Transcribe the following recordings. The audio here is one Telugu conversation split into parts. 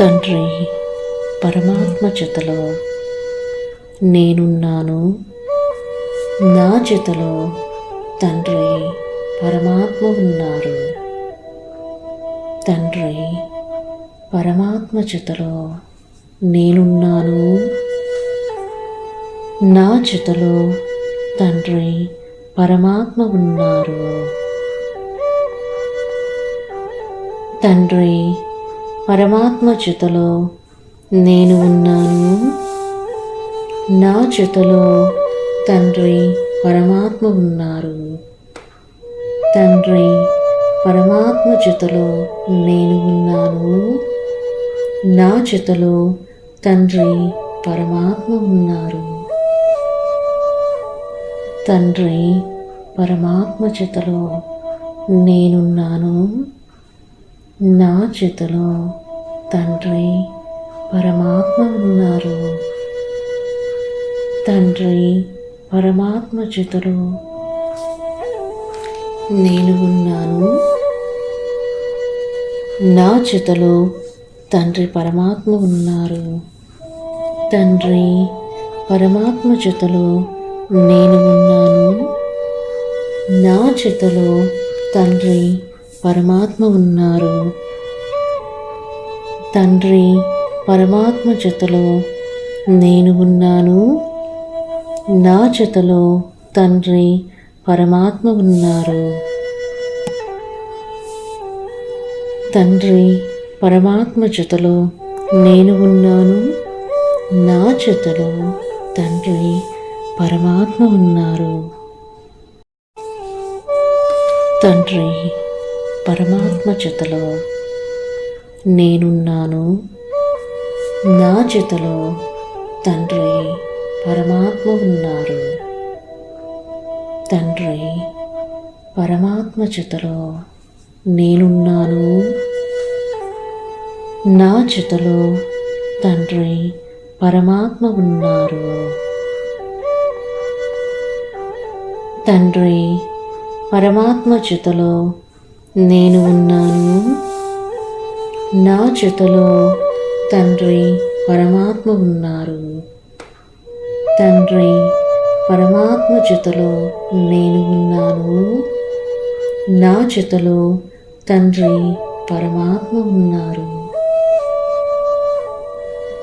తండ్రి పరమాత్మ జతలో నేనున్నాను. నా జతలో తండ్రి పరమాత్మ ఉన్నారు. తండ్రి పరమాత్మ జతలో నేనున్నాను. నా జతలో తండ్రి పరమాత్మ ఉన్నారు. తండ్రి పరమాత్మ చుతలో నేను ఉన్నాను. నా చుతలో తండ్రి పరమాత్మ ఉన్నారు. తండ్రి పరమాత్మ చుతలో నేను ఉన్నాను. నా చుతలో తండ్రి పరమాత్మ ఉన్నారు. తండ్రి పరమాత్మ చేతలో నేనున్నాను. నా చేతిలో తండ్రి పరమాత్మ ఉన్నారు. తండ్రి పరమాత్మ చేతిలో నేను ఉన్నాను. నా చేతిలో తండ్రి పరమాత్మ ఉన్నారు. తండ్రి పరమాత్మ చేతిలో నేను ఉన్నాను. నా చేతిలో తండ్రి పరమాత్మ ఉన్నారు. తండ్రి పరమాత్మ జతలో నేను ఉన్నాను. నా జతలో తండ్రి పరమాత్మ ఉన్నారు. తండ్రి పరమాత్మ జతలో నేను ఉన్నాను. నా జతలో తండ్రి పరమాత్మ ఉన్నారు. తండ్రి పరమాత్మ జతలో నేనున్నాను. నా జతలో తండ్రి పరమాత్మ ఉన్నారు. తండ్రి పరమాత్మ జతలో నేనున్నాను. నా జతలో తండ్రి పరమాత్మ ఉన్నారు. తండ్రి పరమాత్మ జతలో నేను ఉన్నాను. నా జతలో తండ్రి పరమాత్మ ఉన్నారు. తండ్రి పరమాత్మ జతలో నేను ఉన్నాను. నా జతలో తండ్రి పరమాత్మ ఉన్నారు.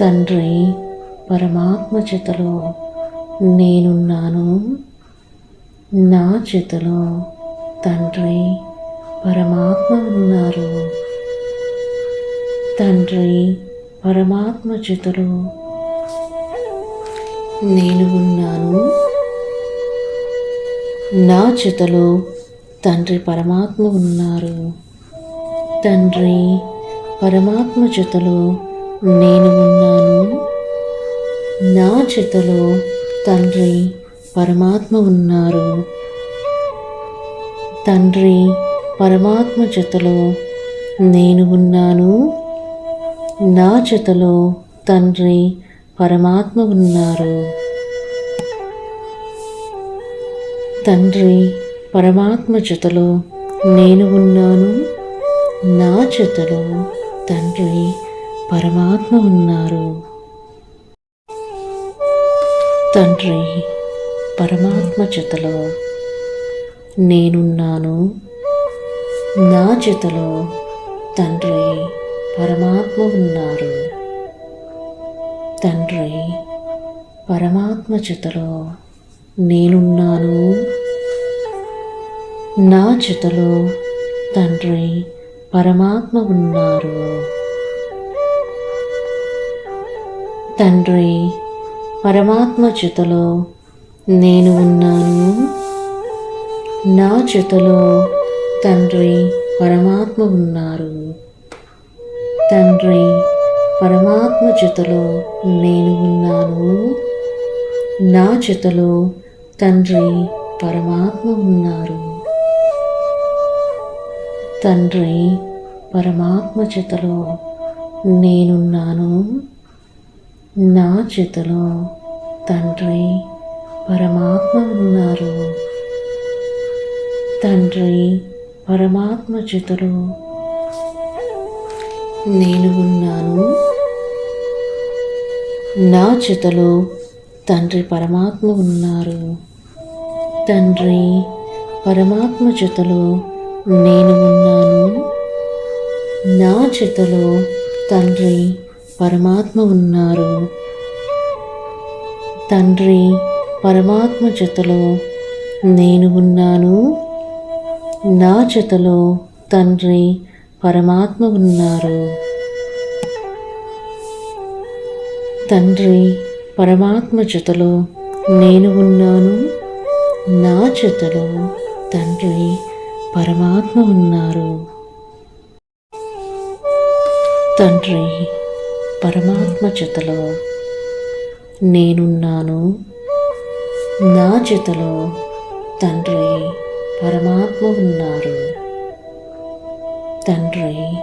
తండ్రి పరమాత్మ జతలో నేనున్నాను. నా చేతలో తండ్రి పరమాత్మ ఉన్నారు తండ్రి పరమాత్మ చేతిలో నేను ఉన్నాను నా చితలో తండ్రి పరమాత్మ ఉన్నారు తండ్రి పరమాత్మ చితలో నేను ఉన్నాను నా చితలో తండ్రి పరమాత్మ ఉన్నారు తండ్రి పరమాత్మ జతలో నేను ఉన్నాను. నా జతలో తండ్రి పరమాత్మ ఉన్నారు. తండ్రి పరమాత్మ జతలో నేను ఉన్నాను. నా జతలో తండ్రి పరమాత్మ ఉన్నారు. తండ్రి పరమాత్మ జతలో నేనున్నాను. నా జతలో తండ్రి పరమాత్మ ఉన్నారు. తండ్రి పరమాత్మ జతలో నేనున్నాను. నా జతలో తండ్రి పరమాత్మ ఉన్నారు. తండ్రి పరమాత్మ జతలో నేను ఉన్నాను. నా జతలో తండ్రి పరమాత్మ ఉన్నారు. తండ్రి పరమాత్మ జతలో నేను ఉన్నాను. నా జతలో తండ్రి పరమాత్మ ఉన్నారు. తండ్రి పరమాత్మ చేతిలో నేనున్నాను. నా చేతిలో తండ్రి పరమాత్మ ఉన్నారు. తండ్రి పరమాత్మ చేతలో నేను ఉన్నాను. నా చేతలో తండ్రి పరమాత్మ ఉన్నారు. తండ్రి పరమాత్మ చేతలో నేను ఉన్నాను. నా చేతలో తండ్రి పరమాత్మ ఉన్నారు. తండ్రి పరమాత్మ చేతలో నేను ఉన్నాను. నా జతలో తండ్రి పరమాత్మ ఉన్నారు. తండ్రి పరమాత్మ జతలో నేను ఉన్నాను. నా జతలో తండ్రి పరమాత్మ ఉన్నారు. తండ్రి పరమాత్మ జతలో నేనున్నాను. నా జతలో తండ్రి పరమాత్మ ఉన్నారు. తండ్రి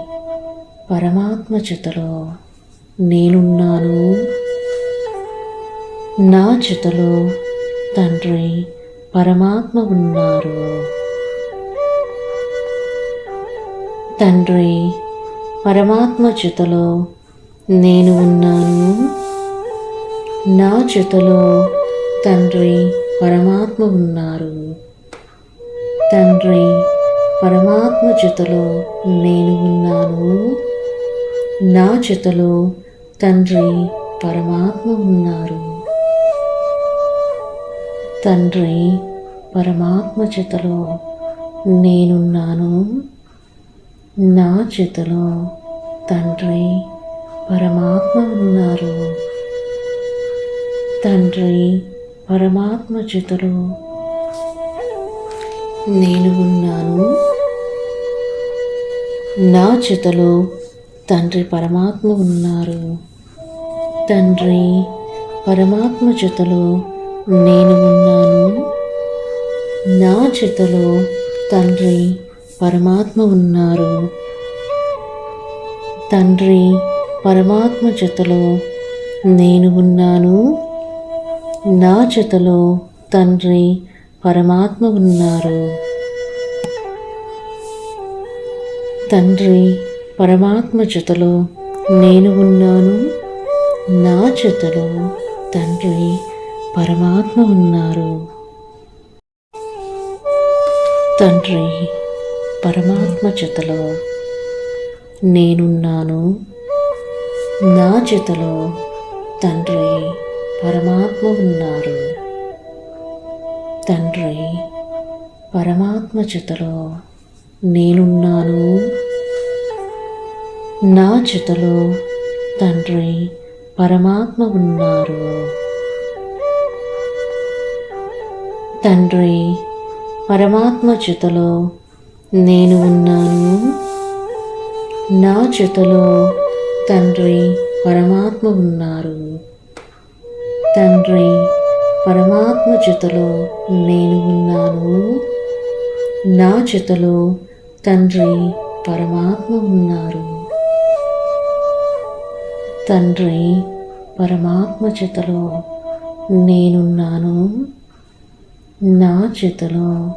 పరమాత్మ జతలో నేనున్నాను. నా జతలో తండ్రి పరమాత్మ ఉన్నారు. తండ్రి పరమాత్మ జతలో నేను ఉన్నాను. నా జతలో తండ్రి పరమాత్మ ఉన్నారు. తండ్రి పరమాత్మ జతలో నేను ఉన్నాను. నా జతలో తండ్రి పరమాత్మ ఉన్నారు. తండ్రి పరమాత్మ జతలో నేనున్నాను. నా చేతలో తండ్రి పరమాత్మ ఉన్నారు. తండ్రి పరమాత్మ చేతలో నేను ఉన్నాను. నా చితలో తండ్రి పరమాత్మ ఉన్నారు. తండ్రి పరమాత్మ చితలో నేను ఉన్నాను. నా చితలో తండ్రి పరమాత్మ ఉన్నారు. తండ్రి పరమాత్మ జతలో నేను ఉన్నాను. నా జతలో తండ్రి పరమాత్మ ఉన్నారు తండ్రి పరమాత్మ జతలో నేను ఉన్నాను. నా జతలో తండ్రి పరమాత్మ ఉన్నారు. తండ్రి పరమాత్మ జతలో నేనున్నాను. నా జతలో తండ్రి పరమాత్మ ఉన్నారు. తండ్రి పరమాత్మ జతలో నేనున్నాను. నా జతలో తండ్రి పరమాత్మ ఉన్నారు. తండ్రి పరమాత్మ జతలో నేను ఉన్నాను. నా జతలో తండ్రి పరమాత్మ ఉన్నారు. తండ్రి పరమాత్మ జతలో నేను ఉన్నాను. నా జతలో తండ్రి పరమాత్మ ఉన్నారు. తండ్రి పరమాత్మ జతలో నేనున్నాను. నా జతలో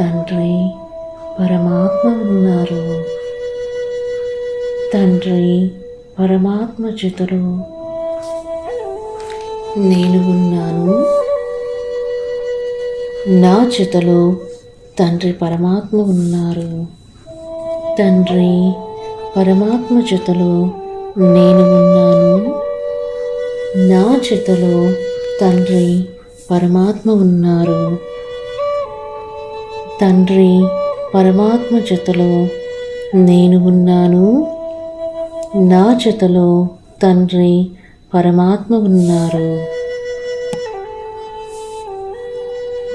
తండ్రి పరమాత్మ ఉన్నారు. తండ్రి పరమాత్మ జతలో నేను ఉన్నాను నా చేతలో తండ్రి పరమాత్మ ఉన్నారు. తండ్రి పరమాత్మ జతలో నేను ఉన్నాను. నా చేతలో తండ్రి పరమాత్మ ఉన్నారు. తండ్రి పరమాత్మ జతలో నేను ఉన్నాను. నా జతలో తండ్రి పరమాత్మ ఉన్నారు.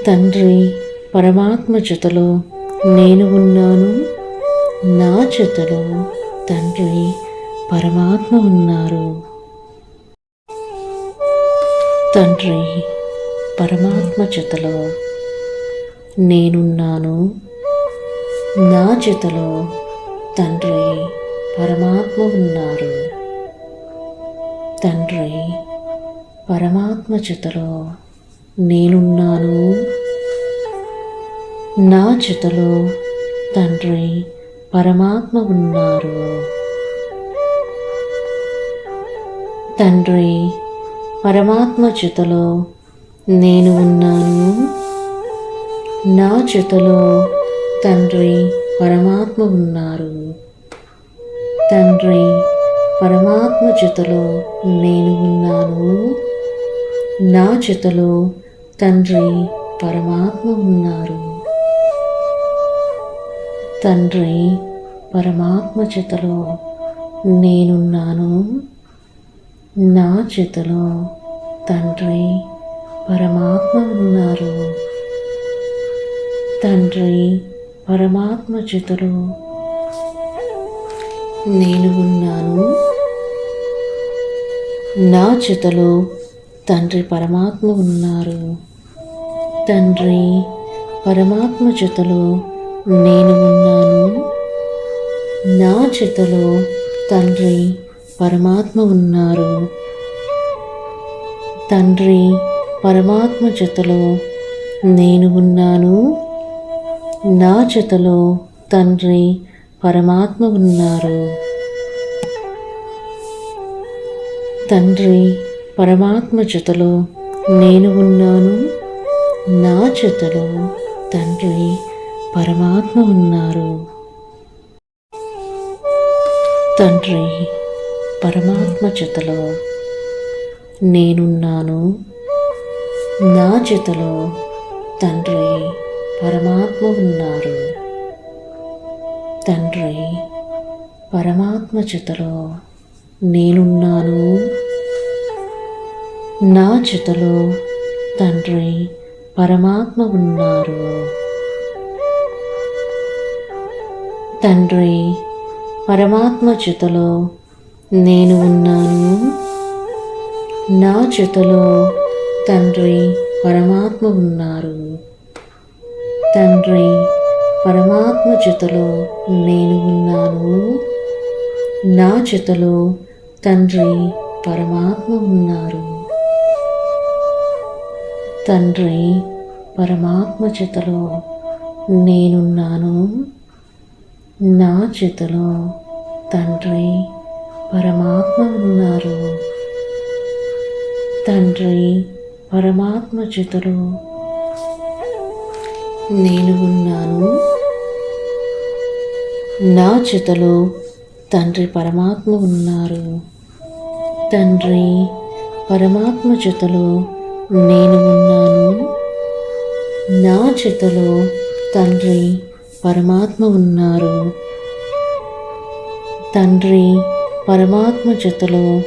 తండ్రి పరమాత్మ జతలో నేను ఉన్నాను. నా జతలో తండ్రి పరమాత్మ ఉన్నారు. తండ్రి పరమాత్మ జతలో నేనున్నాను. నా జతలో తండ్రి పరమాత్మ ఉన్నారు. తండ్రి పరమాత్మ జతలో నేనున్నాను. నా జతలో తండ్రి పరమాత్మ ఉన్నారు. తండ్రి పరమాత్మ చితలో నేను ఉన్నాను. నా చితలో తండ్రి పరమాత్మ ఉన్నారు. తండ్రి పరమాత్మ చితలో నేను ఉన్నాను. నా చితలో తండ్రి పరమాత్మ ఉన్నారు. తండ్రి పరమాత్మ చితలో నేనున్నాను. నా చితలో తండ్రి పరమాత్మ ఉన్నారు. తండ్రి పరమాత్మ చేతిలో నేను ఉన్నాను. నా చితలో తండ్రి పరమాత్మ ఉన్నారు. తండ్రి పరమాత్మ చేతిలో నేను ఉన్నాను. నా చితలో తండ్రి పరమాత్మ ఉన్నారు. తండ్రి పరమాత్మ జతలో నేను ఉన్నాను. నా జతలో తండ్రి పరమాత్మ ఉన్నారు. తండ్రి పరమాత్మ జతలో నేను ఉన్నాను. నా జతలో తండ్రి పరమాత్మ ఉన్నారు. తండ్రి పరమాత్మ జతలో నేనున్నాను. నా జతలో తండ్రి పరమాత్మ ఉన్నారు. తండ్రి పరమాత్మ జతలో నేనున్నాను. నా జతలో తండ్రి పరమాత్మ ఉన్నారు. తండ్రి పరమాత్మ జతలో నేను ఉన్నాను. నా జతలో తండ్రి పరమాత్మ ఉన్నారు. తండ్రి పరమాత్మ జతలో నేను ఉన్నాను. నా జతలో తండ్రి పరమాత్మ ఉన్నారు. తండ్రి పరమాత్మ జతలో నేనున్నాను. నా చేతలో తండ్రి పరమాత్మ ఉన్నారు. తండ్రి పరమాత్మ చేతలో నేను ఉన్నాను. నా చితలో తండ్రి పరమాత్మ ఉన్నారు. తండ్రి పరమాత్మ చితలో నేను ఉన్నాను. నా చితలో తండ్రి పరమాత్మ ఉన్నారు. తండ్రి పరమాత్మ చితలో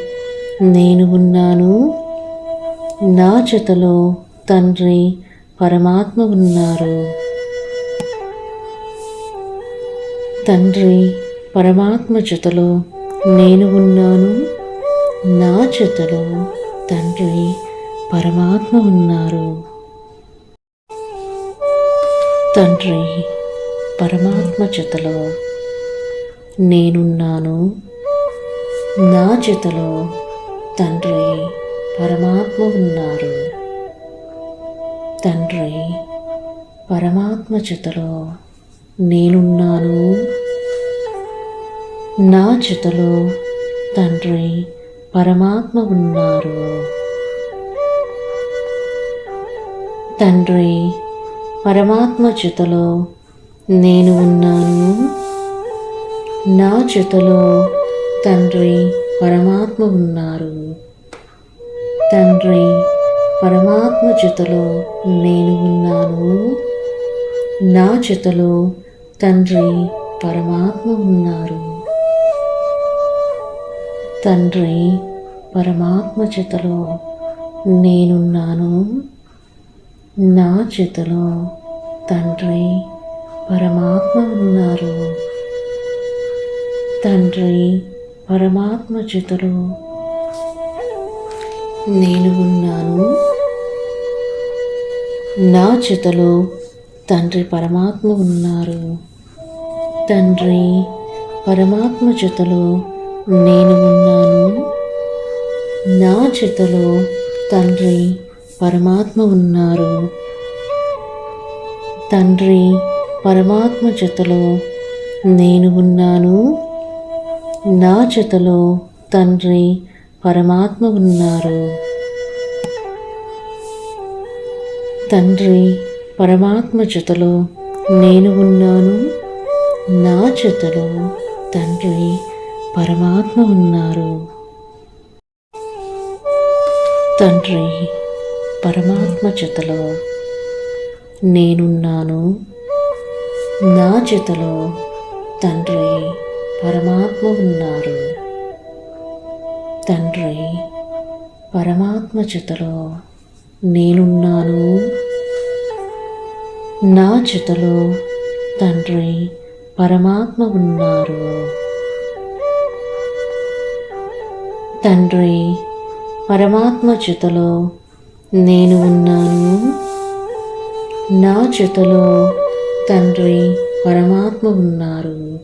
నేను ఉన్నాను. నా చితలో తండ్రి పరమాత్మ ఉన్నారు. తండ్రి పరమాత్మ జతలో నేను ఉన్నాను. నా జతలో తండ్రి పరమాత్మ ఉన్నారు. తండ్రి పరమాత్మ జతలో నేనున్నాను. నా జతలో తండ్రి పరమాత్మ ఉన్నారు. తండ్రి పరమాత్మ జతలో నేనున్నాను. నా జతలో తండ్రి పరమాత్మ ఉన్నారు. తండ్రి పరమాత్మ జతలో నేను ఉన్నాను. నా జతలో తండ్రి పరమాత్మ ఉన్నారు. తండ్రి పరమాత్మ జతలో నేను ఉన్నాను. నా జతలో తండ్రి పరమాత్మ ఉన్నారు. తండ్రి పరమాత్మ చేతలో నేనున్నాను. నా చేతలో తండ్రి పరమాత్మ ఉన్నారు. తండ్రి పరమాత్మ చేతలో నేను ఉన్నాను. నా చేతలో తండ్రి పరమాత్మ ఉన్నారు. తండ్రి పరమాత్మ జతలో నేను ఉన్నాను. నా జతలో తండ్రి పరమాత్మ ఉన్నారు. తండ్రి పరమాత్మ జతలో నేను ఉన్నాను. నా జతలో తండ్రి పరమాత్మ ఉన్నారు. తండ్రి పరమాత్మ జతలో నేను ఉన్నాను. నా జతలో తండ్రి పరమాత్మ ఉన్నారు. తండ్రి పరమాత్మ జతలో నేనున్నాను. నా జతలో తండ్రి పరమాత్మ ఉన్నారు. తండ్రి పరమాత్మ జతలో నేనున్నాను. నా చితలో తండ్రి పరమాత్మ ఉన్నారు. తండ్రి పరమాత్మ చితలో నేను ఉన్నాను. నా చితలో తండ్రి పరమాత్మ ఉన్నారు.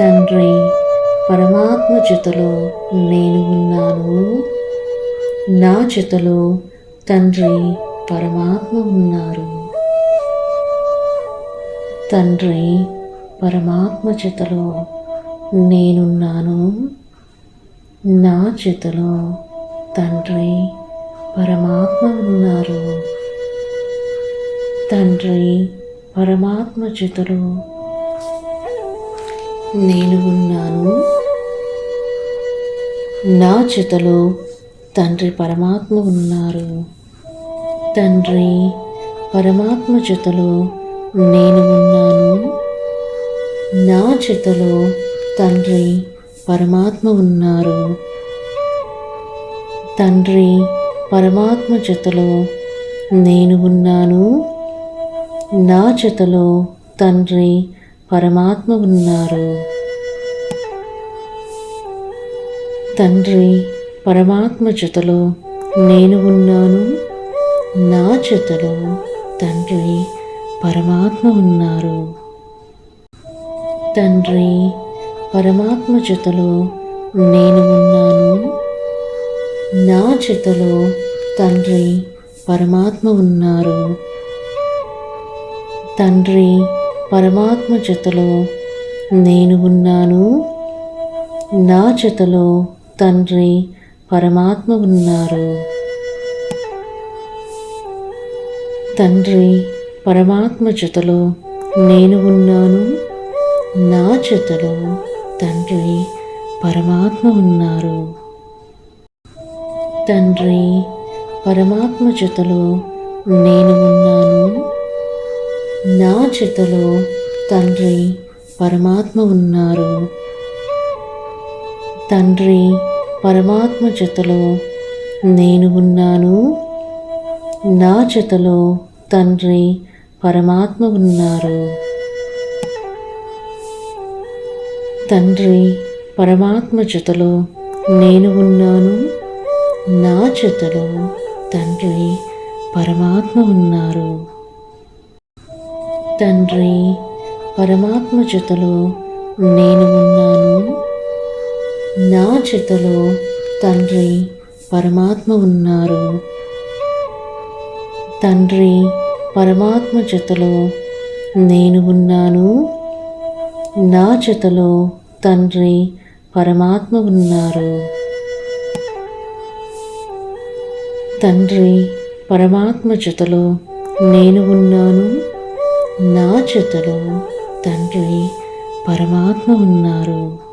తండ్రి పరమాత్మ చితలో నేను ఉన్నాను. నా చితలో తండ్రి పరమాత్మ ఉన్నారు. తండ్రి పరమాత్మ చేతలో నేనున్నాను. నా చేతలో తండ్రి పరమాత్మ ఉన్నారు. తండ్రి పరమాత్మ చేతలో నేను ఉన్నాను. నా చేతలో తండ్రి పరమాత్మ ఉన్నారు. తండ్రి పరమాత్మ చేతలో నేను ఉన్నాను నా జతలో తండ్రి పరమాత్మ ఉన్నారు. తండ్రి పరమాత్మ జతలో నేను ఉన్నాను. నా జతలో తండ్రి పరమాత్మ ఉన్నారు. తండ్రి పరమాత్మ జతలో నేను ఉన్నాను. నా జతలో తండ్రి పరమాత్మ ఉన్నారు. తండ్రి పరమాత్మ జతలో నేను ఉన్నాను. నా జతలో తండ్రి పరమాత్మ ఉన్నారు. తండ్రి పరమాత్మ జతలో నేను ఉన్నాను. నా జతలో తండ్రి పరమాత్మ ఉన్నారు. తండ్రి పరమాత్మ జతలో నేను ఉన్నాను. నా జతలో తండ్రి పరమాత్మ ఉన్నారు. తండ్రి పరమాత్మ జతలో నేను ఉన్నాను. నా జతలో తండ్రి పరమాత్మ ఉన్నారు. తండ్రి పరమాత్మ జతలో నేను ఉన్నాను. నా జతలో తండ్రి పరమాత్మ ఉన్నారు. తండ్రి పరమాత్మ జతలో నేను ఉన్నాను. నా జతలో తండ్రి పరమాత్మ ఉన్నారు. తండ్రి పరమాత్మ జతలో నేను ఉన్నాను. నా జతలో తండ్రి పరమాత్మ ఉన్నారు. తండ్రి పరమాత్మ జతలో నేను ఉన్నాను. నా జతలో తండ్రి పరమాత్మ ఉన్నారు. తండ్రి పరమాత్మ జతలో నేను ఉన్నాను. నా జతలో తండ్రి పరమాత్మ ఉన్నారు.